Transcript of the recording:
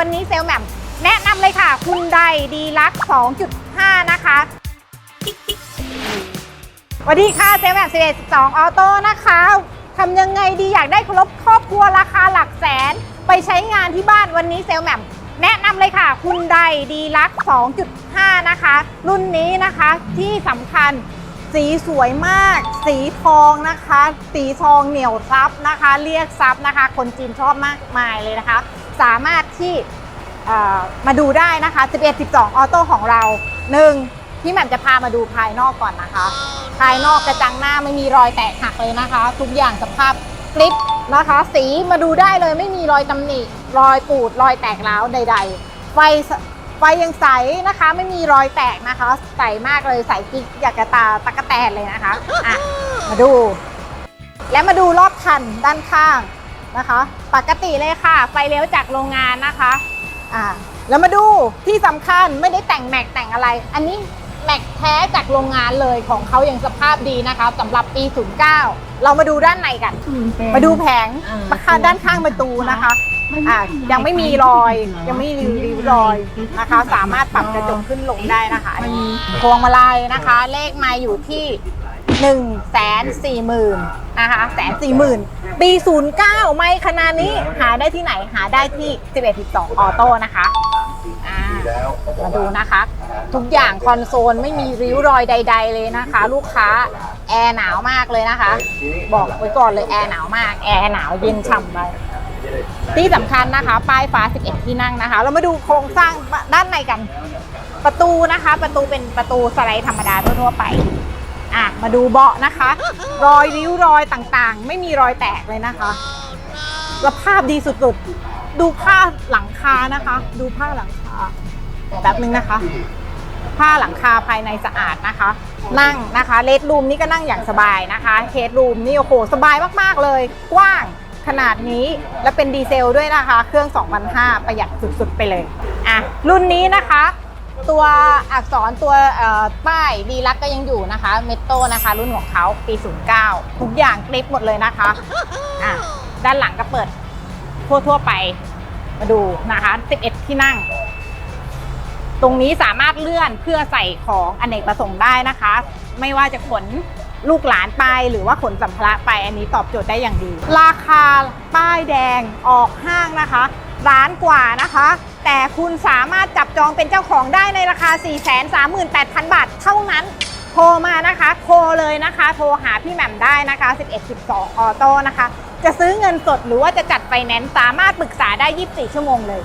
วันนี้เซลแมมแนะนำเลยค่ะคุณไดดีลัก 2.5 นะคะสวัสดีค่ะเซลแม่ม11 12 ออโต้นะคะทำยังไงดีอยากได้ครบครอบครัวราคาหลักแสน ไปใช้งานที่บ้านวันนี้เซลแมมแนะนำเลยค่ะคุณไดดีลัก 2.5 นะคะ รุ่นนี้นะคะที่สำคัญสีสวยมาก สีทองนะคะ สีทองเหนียวซับนะคะ เรียกซับนะคะ คนจีนชอบมากมายเลยนะคะ สามารถที่มาดูได้นะคะ 11 12 ออโต้ของเรา 1. พี่แหม่มจะพามาดูภายนอกก่อนนะคะ ภายนอกกระจังหน้าไม่มีรอยแตกหักเลยนะคะ ทุกอย่างสภาพกริปนะคะ สีมาดูได้เลยไม่มีรอยตำหนิ รอยปูด รอยแตกร้าวใด ๆ ไฟไฟยังใสนะคะ ไม่มีรอยแตกนะคะ ใสมากเลยใสกิ๊กอยากกระตาตะกะแตนเลยนะคะอะมาดู และมาดูรอบคันด้านข้าง นะคะ ปกติเลยค่ะ ไฟเลี้ยวจากโรงงานนะคะอ่าแล้วมาดูที่สำคัญไม่ได้แต่งแม็กแต่งอะไร อันนี้แม็กแท้จากโรงงานเลยของเขายังสภาพดีนะคะสำหรับปี 09 เรามาดูด้านในกัน มาดูแผงประคาด้านข้างประตูนะคะอ่ายังไม่มีรอย ยังไม่มีริ้วรอยนะคะ สามารถปรับกระจกขึ้นลงได้นะคะอันนี้พวงมาลัยนะคะ เลขไมาอยู่ที่ 1นึ่งแสนสี่หมื่นนะคะแสนสี่หมื่นปี 09 ไม่ขนาดนี้หาได้ที่ไหนหาได้ที่ 11 12 ออโต้นะคะอ่ามาดูนะคะ ทุกอย่างคอนโซลไม่มีริ้วรอยใด ๆ เลยนะคะ ลูกค้าแอร์หนาวมากเลยนะคะ บอกไว้ก่อนเลยแอร์หนาวมากแอร์หนาวเย็นฉ่ำเลยที่สำคัญนะคะป้ายฟ้า 11 ที่นั่งนะคะ เรามาดูโครงสร้างด้านในกัน ประตูนะคะ ประตูเป็นประตูสไลด์ธรรมดาทั่วๆไป อะมาดูเบาะนะคะ รอยริ้วรอยต่างๆ ไม่มีรอยแตกเลยนะคะสภาพดีสุดๆ ดูผ้าหลังคานะคะ ดูผ้าหลังคาแบบนึงนะคะ ผ้าหลังคาภายในสะอาดนะคะ นั่งนะคะเลดรูมนี่ก็นั่งอย่างสบายนะคะเฮดรูมนี่โอ้โหสบายมากๆเลย กว้างขนาดนี้และเป็นดีเซลด้วยนะคะ เครื่อง2,500ประหยัดสุดๆ ไปเลย อะ รุ่นนี้นะคะ ตัวอักษรตัวป้ายดีลักก็ยังอยู่นะคะ เมโตนะคะ รุ่นของเขาปี 09 ทุกอย่างคลิปหมดเลยนะคะอะด้านหลังก็เปิดทั่วๆไปมาดูนะคะ 11 ที่นั่ง ตรงนี้สามารถเลื่อนเพื่อใส่ของอเนกประสงค์ได้นะคะ ไม่ว่าจะขนลูกหลานไปหรือว่าขนสัมภาระไปอันนี้ตอบโจทย์ได้อย่างดี ราคาป้ายแดงออกห้างนะคะ ร้านกว่านะคะ แต่คุณสามารถจับจองเป็นเจ้าของได้ในราคา 438,000 บาทเท่านั้น โทรมานะคะ โทรเลยนะคะ โทรหาพี่แหม่มได้นะคะ 11 12 ออโต้นะคะ จะซื้อเงินสดหรือว่าจะจัดไฟแนนซ์สามารถปรึกษาได้ 24 ชั่วโมงเลย